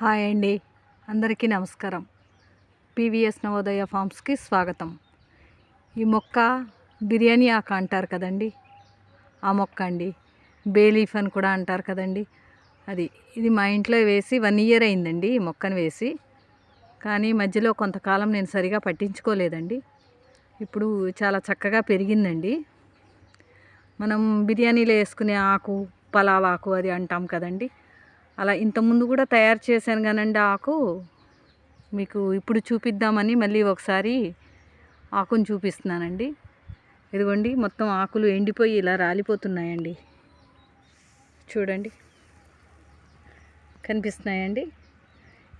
Hi అండి. అందరికీ నమస్కారం. పీవీఎస్ నవోదయ ఫార్మ్స్కి స్వాగతం. ఈ మొక్క బిర్యానీ ఆక అంటారు కదండి. ఆ మొక్క అండి. బేలీఫ్ అని కూడా అంటారు కదండి. అది ఇది మా ఇంట్లో వేసి వన్ ఇయర్ అయిందండి ఈ మొక్కను వేసి. కానీ మధ్యలో కొంతకాలం నేను సరిగా పట్టించుకోలేదండి. ఇప్పుడు చాలా చక్కగా పెరిగిందండి. మనం బిర్యానీలో వేసుకునే ఆకు పలావ్ ఆకు అది అంటాం కదండి. అలా ఇంతకుముందు కూడా తయారు చేశాను కానండి ఆకు. మీకు ఇప్పుడు చూపిద్దామని మళ్ళీ ఒకసారి ఆకుని చూపిస్తున్నానండి. ఇదిగోండి మొత్తం ఆకులు ఎండిపోయి ఇలా రాలిపోతున్నాయండి. చూడండి కనిపిస్తున్నాయండి.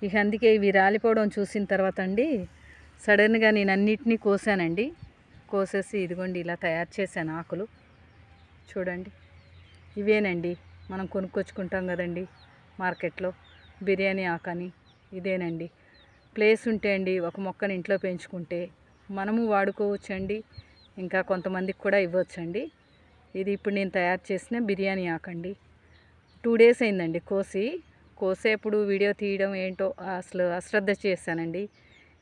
ఇక అందుకే ఇవి రాలిపోవడం చూసిన తర్వాత అండి సడన్గా నేను అన్నిటినీ కోసానండి. కోసేసి ఇదిగోండి ఇలా తయారు చేశాను ఆకులు. చూడండి ఇవేనండి మనం కొనుక్కొచ్చుకుంటాం కదండి. మార్కెట్లో బిర్యానీ ఆకని ఇదేనండి. ప్లేస్ ఉంటే అండి ఒక మొక్కని ఇంట్లో పెంచుకుంటే మనము వాడుకోవచ్చండి. ఇంకా కొంతమందికి కూడా ఇవ్వచ్చండి. ఇది ఇప్పుడు నేను తయారు చేసిన బిర్యానీ ఆకండి. టూ డేస్ అయిందండి కోసి. కోసేప్పుడు వీడియో తీయడం ఏంటో అసలు అశ్రద్ధ చేశానండి.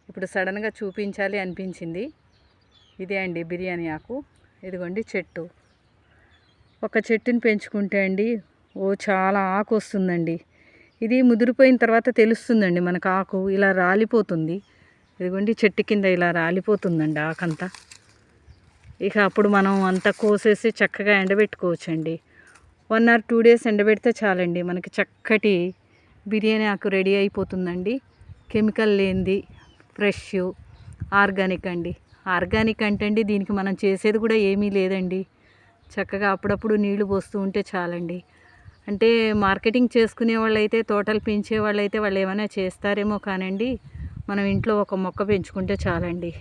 ఇప్పుడు సడన్గా చూపించాలి అనిపించింది. ఇదే అండి బిర్యానీ ఆకు. ఇదిగోండి చెట్టు. ఒక చెట్టుని పెంచుకుంటే అండి ఓ చాలా ఆకు వస్తుందండి. ఇది ముదిరిపోయిన తర్వాత తెలుస్తుందండి మనకు ఆకు ఇలా రాలిపోతుంది. ఇదిగోండి చెట్టు కింద ఇలా రాలిపోతుందండి ఆకంతా. ఇక అప్పుడు మనం అంతా కోసేసి చక్కగా ఎండబెట్టుకోవచ్చండి. వన్ ఆర్ టూ డేస్ ఎండబెడితే చాలండి మనకి చక్కటి బిర్యానీ ఆకు రెడీ అయిపోతుందండి. కెమికల్ లేనిది ఫ్రెష్ ఆర్గానిక్ అండి. ఆర్గానిక్ అంటే అండి దీనికి మనం చేసేది కూడా ఏమీ లేదండి. చక్కగా అప్పుడప్పుడు నీళ్ళు పోస్తూ ఉంటే చాలండి. అంటే మార్కెటింగ్ చేసుకునే వాళ్ళైతే తోటలు పెంచే వాళ్ళైతే వాళ్ళు ఏమైనా చేస్తారేమో కానండి మనం ఇంట్లో ఒక మొక్క పెంచుకుంటే చాలండి.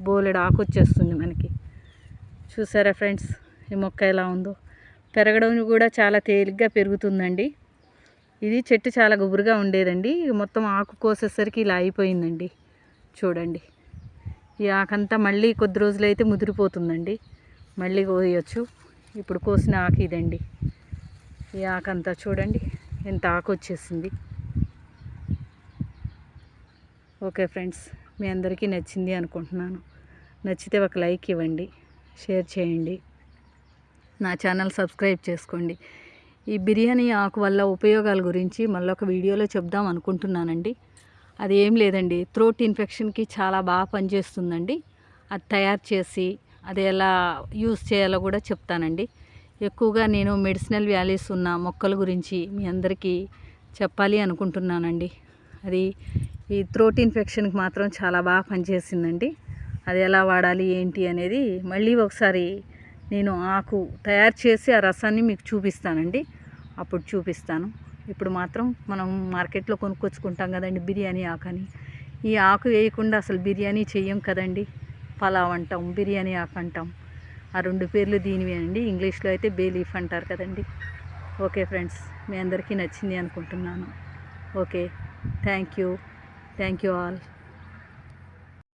బోలెడు ఆకు వచ్చేస్తుంది మనకి. చూసారా ఫ్రెండ్స్ ఈ మొక్క ఎలా ఉందో. పెరగడం కూడా చాలా తేలిగ్గా పెరుగుతుందండి. ఇది చెట్టు చాలా గుబురుగా ఉండేదండి. మొత్తం ఆకు కోసేసరికి ఇలా అయిపోయిందండి. చూడండి. ఈ ఆకంతా మళ్ళీ కొద్ది రోజులైతే ముదిరిపోతుందండి. మళ్ళీ కోయచ్చు. ఇప్పుడు కోసిన ఆకు ఇదండి. ఈ ఆకంతా చూడండి. ఎంత ఆకు వచ్చేసింది ఓకే ఫ్రెండ్స్ మీ అందరికీ నచ్చింది అనుకుంటున్నాను. నచ్చితే ఒక లైక్ ఇవ్వండి షేర్ చేయండి. నా ఛానల్ సబ్స్క్రైబ్ చేసుకోండి. ఈ బిర్యానీ ఆకు వల్ల ఉపయోగాల గురించి మళ్ళీ ఒక వీడియోలో చెప్దాం అనుకుంటున్నానండి. అది ఏం లేదండి థ్రోట్ ఇన్ఫెక్షన్కి చాలా బాగా పనిచేస్తుందండి. అది తయారు చేసి అది ఎలా యూస్ చేయాలో కూడా చెప్తానండి. ఎక్కువగా నేను మెడిసినల్ వ్యాలీస్ ఉన్న మొక్కల గురించి మీ అందరికీ చెప్పాలి అనుకుంటున్నానండి. అది ఈ థ్రోట్ ఇన్ఫెక్షన్కి మాత్రం చాలా బాగా పనిచేసిందండి. అది ఎలా వాడాలి ఏంటి అనేది మళ్ళీ ఒకసారి నేను ఆకు తయారు చేసి ఆ రసాన్ని మీకు చూపిస్తానండి. అప్పుడు చూపిస్తాను. ఇప్పుడు మాత్రం మనం మార్కెట్లో కొనుక్కొచ్చుకుంటాం కదండి బిర్యానీ ఆకని. ఈ ఆకు వేయకుండా అసలు బిర్యానీ చెయ్యం కదండి. పలావ్ అంటాం బిర్యానీ ఆకు అంటాం. ఆ రెండు పేర్లు దీనివేనండి ఇంగ్లీష్లో అయితే బే లీఫ్ అంటారు కదండి. ఓకే ఫ్రెండ్స్ మీ అందరికీ నచ్చింది అనుకుంటున్నాను. Okay thank you. Thank you all.